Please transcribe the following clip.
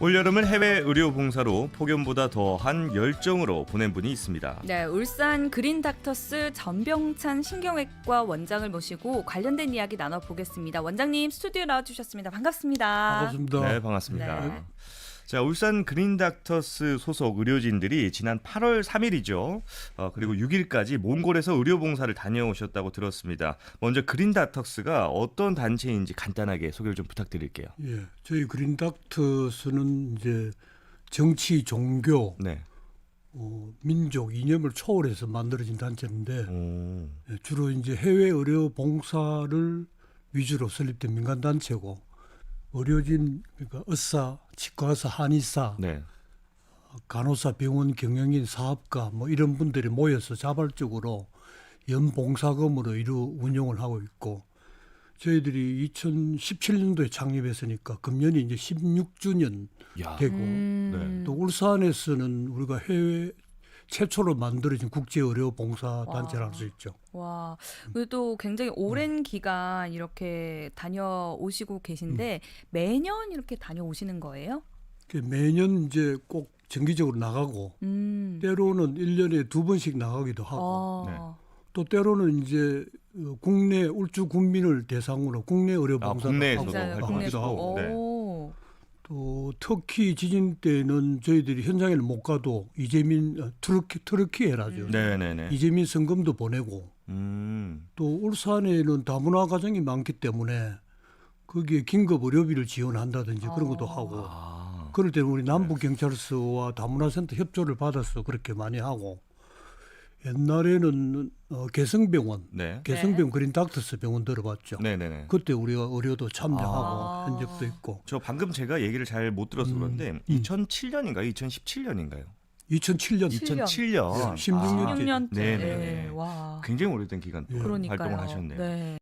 올여름을 해외 의료 봉사로 폭염보다 더한 열정으로 보낸 분이 있습니다. 네, 울산 그린 닥터스 전병찬 신경외과 원장을 모시고 관련된 이야기 나눠보겠습니다. 원장님 스튜디오 나와주셨습니다. 반갑습니다. 반갑습니다. 네, 반갑습니다. 네. 자, 울산 그린닥터스 소속 의료진들이 지난 8월 3일이죠. 어, 그리고 6일까지 몽골에서 의료봉사를 다녀오셨다고 들었습니다. 먼저 그린닥터스가 어떤 단체인지 간단하게 소개를 좀 부탁드릴게요. 예, 저희 그린닥터스는 이제 정치, 종교, 네. 어, 민족, 이념을 초월해서 만들어진 단체인데 오. 예, 주로 이제 해외 의료 봉사를 위주로 설립된 민간 단체고 의료진 그러니까 의사, 치과의사, 한의사, 네. 간호사, 병원 경영인, 사업가 뭐 이런 분들이 모여서 자발적으로 연봉사금으로 이루 운영을 하고 있고 저희들이 2017년도에 창립했으니까 금년이 이제 16주년 야. 되고 음, 또 울산에서는 우리가 해외 최초로 만들어진 국제 의료 봉사 단체라고 할 수 있죠. 와, 그래도 굉장히 오랜 기간 이렇게 다녀오시고 계신데 매년 이렇게 다녀오시는 거예요? 그 매년 이제 꼭 정기적으로 나가고 음. 때로는 일년에두 번씩 나가기도 하고 어. 또 때로는 이제 어, 국내 울주 군민을 대상으로 국내 의료 아, 국내에서도. 활동하기도. 하고. 네. 오. 또 터키 지진 때는 저희들이 현장에는 못 가도 이재민 어, 트르키 트르키에라죠. 네네네. 이재민 성금도 보내고 음. 또 울산에는 다문화 가정이 많기 때문에 거기에 긴급 의료비를 지원한다든지 그런 것도 어. 하고 아. 그럴 때는 우리 남부 경찰서와 다문화센터 협조를 받아서 그렇게 많이 하고 옛날에는 어, 개성병원 네. 개성병 그린 닥터스 병원 들어봤죠. 네네네. 그때 우리가 의료도 참여하고 아. 한 적도 있고 저 방금 제가 얘기를 잘 못 들어서 음, 그런데 음. 2007년인가요? 2017년인가요? 2007년 2007년. 예, 16년. 16년째. 네네네. 네. 와. 굉장히 오래된 기간 동안. 활동을 하셨네요. 네.